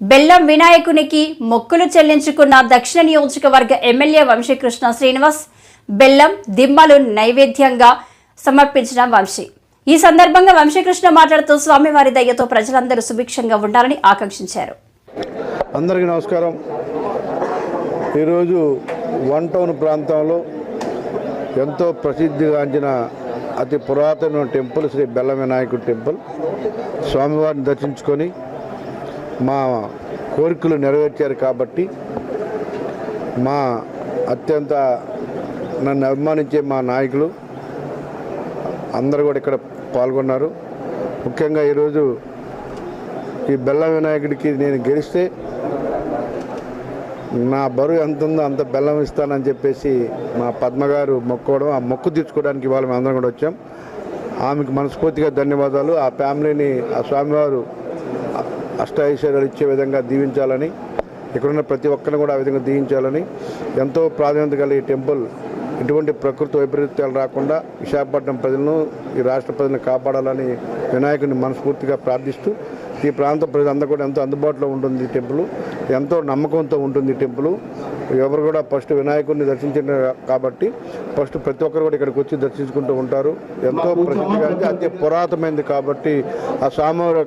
బెల్లం వినాయకునికి మొక్కులు చెల్లించుకున్న దక్షిణ నియోజకవర్గ ఎమ్మెల్యే వంశీకృష్ణ శ్రీనివాస్ బెల్లం దిమ్మలు నైవేద్యంగా సమర్పించిన వంశీ. ఈ సందర్భంగా వంశీకృష్ణ మాట్లాడుతూ స్వామివారి దయ్యతో ప్రజలందరూ సుభిక్షంగా ఉండాలని ఆకాంక్షించారు. అందరికీ నమస్కారం. ఈరోజు వన్ టౌన్ ప్రాంతంలో ఎంతో ప్రసిద్ధిగాంచిన అతి పురాతన టెంపుల్ శ్రీ బెల్ల వినాయకుడు టెంపుల్. స్వామివారిని దర్శించుకొని మా కోరికలు నెరవేర్చారు కాబట్టి మా అత్యంత నన్ను అభిమానించే మా నాయకులు అందరూ కూడా ఇక్కడ పాల్గొన్నారు. ముఖ్యంగా ఈరోజు ఈ బెల్ల వినాయకుడికి నేను గెలిస్తే నా బరువు ఎంత ఉందో అంత బెల్లం ఇస్తానని చెప్పేసి మా పద్మగారు మొక్కోవడం ఆ మొక్కు తీర్చుకోవడానికి ఇవాళ మేము అందరం కూడా వచ్చాం. ఆమెకు మనస్ఫూర్తిగా ధన్యవాదాలు. ఆ ఫ్యామిలీని ఆ స్వామివారు అ- అష్టైశ్వర్యాలు ఇచ్చే విధంగా దీవించాలని ఇక్కడున్న ప్రతి ఒక్కరిని కూడా ఆ విధంగా దీవించాలని ఎంతో ప్రాధాన్యత ఈ టెంపుల్ ఇటువంటి ప్రకృతి వైపరీత్యాలు రాకుండా విశాఖపట్నం ప్రజలను ఈ రాష్ట్ర ప్రజలను కాపాడాలని వినాయకుడిని మనస్ఫూర్తిగా ప్రార్థిస్తూ ఈ ప్రాంత ప్రజలందరూ కూడా ఎంతో అందుబాటులో ఉంటుంది ఈ టెంపుల్ ఎంతో నమ్మకంతో ఉంటుంది ఈ టెంపుల్. ఎవరు కూడా ఫస్ట్ వినాయకుడిని దర్శించిన కాబట్టి ఫస్ట్ ప్రతి ఒక్కరు కూడా ఇక్కడికి వచ్చి దర్శించుకుంటూ ఉంటారు. ఎంతో ప్రసిద్ధిగా అతి పురాతనమైంది కాబట్టి ఆ స్వామివారి